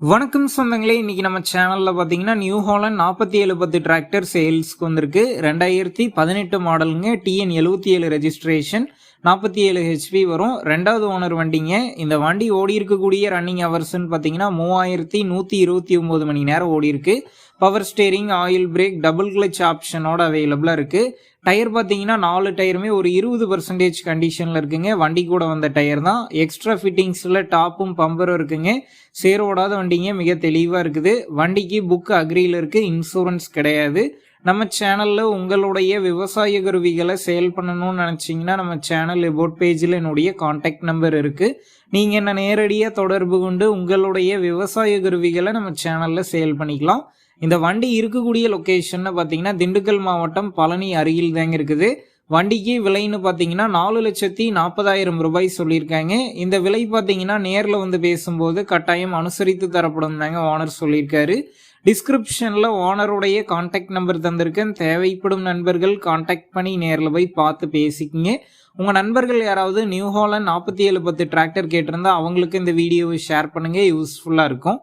வணக்கம் சொந்தங்களே இன்னைக்கு நம்ம சேனலில் பார்த்தீங்கன்னா நியூ ஹாலண்ட் நாற்பத்தி ஏழு பத்து டிராக்டர் சேல்ஸ்க்கு வந்திருக்கு. ரெண்டாயிரத்தி பதினெட்டு மாடலுங்க டிஎன் எழுபத்தி ஏழு ரெஜிஸ்ட்ரேஷன் நாற்பத்தி ஏழு ஹெச்பி வரும். ரெண்டாவது ஓனர் வண்டிங்க. இந்த வண்டி ஓடி இருக்கக்கூடிய ரன்னிங் ஹவர்ஸ்ன்னு பார்த்தீங்கன்னா மூவாயிரத்தி நூற்றி இருபத்தி ஒம்பது மணி நேரம் ஓடி இருக்கு power steering oil brake double clutch ஆப்ஷனோட அவைலபிளாக இருக்குது டயர் பார்த்தீங்கன்னா நாலு டயருமே ஒரு இருபது பர்சன்டேஜ் கண்டிஷனில் இருக்குங்க. வண்டி கூட வந்த டயர் தான். எக்ஸ்ட்ரா ஃபிட்டிங்ஸில் டாப்பும் பம்பரும் இருக்குங்க. சேரோடாத வண்டிங்க மிக தெளிவாக இருக்குது. வண்டிக்கு புக் அக்ரியில் இருக்குது இன்சூரன்ஸ் கிடையாது. நம்ம சேனலில் உங்களுடைய விவசாய கருவிகளை சேல் பண்ணணும்னு நினச்சிங்கன்னா நம்ம சேனல் எபோட் பேஜில் என்னுடைய காண்டாக்ட் நம்பர் இருக்குது நீங்கள் என்ன நேரடியாக தொடர்பு கொண்டு உங்களுடைய விவசாய கருவிகளை நம்ம சேனலில் சேல் பண்ணிக்கலாம். இந்த வண்டி இருக்கக்கூடிய லொக்கேஷன் பார்த்தீங்கன்னா திண்டுக்கல் மாவட்டம் பழனி அருகில் தாங்க இருக்குது. வண்டிக்கு விலைன்னு பார்த்தீங்கன்னா நாலு லட்சத்தி நாற்பதாயிரம் ரூபாய் சொல்லியிருக்காங்க. இந்த விலை பார்த்தீங்கன்னா நேரில் வந்து பேசும்போது கட்டாயம் அனுசரித்து தரப்படும் தாங்க ஓனர் சொல்லியிருக்காரு. டிஸ்கிரிப்ஷனில் ஓனருடைய காண்டாக்ட் நம்பர் தந்திருக்கேன். தேவைப்படும் நண்பர்கள் காண்டாக்ட் பண்ணி நேரில் போய் பார்த்து பேசிக்கிங்க. உங்கள் நண்பர்கள் யாராவது நியூ ஹாலண்ட் நாற்பத்தி ஏழு பத்து டிராக்டர் கேட்டிருந்தா அவங்களுக்கு இந்த வீடியோவை ஷேர் பண்ணுங்கள் யூஸ்ஃபுல்லாக இருக்கும்.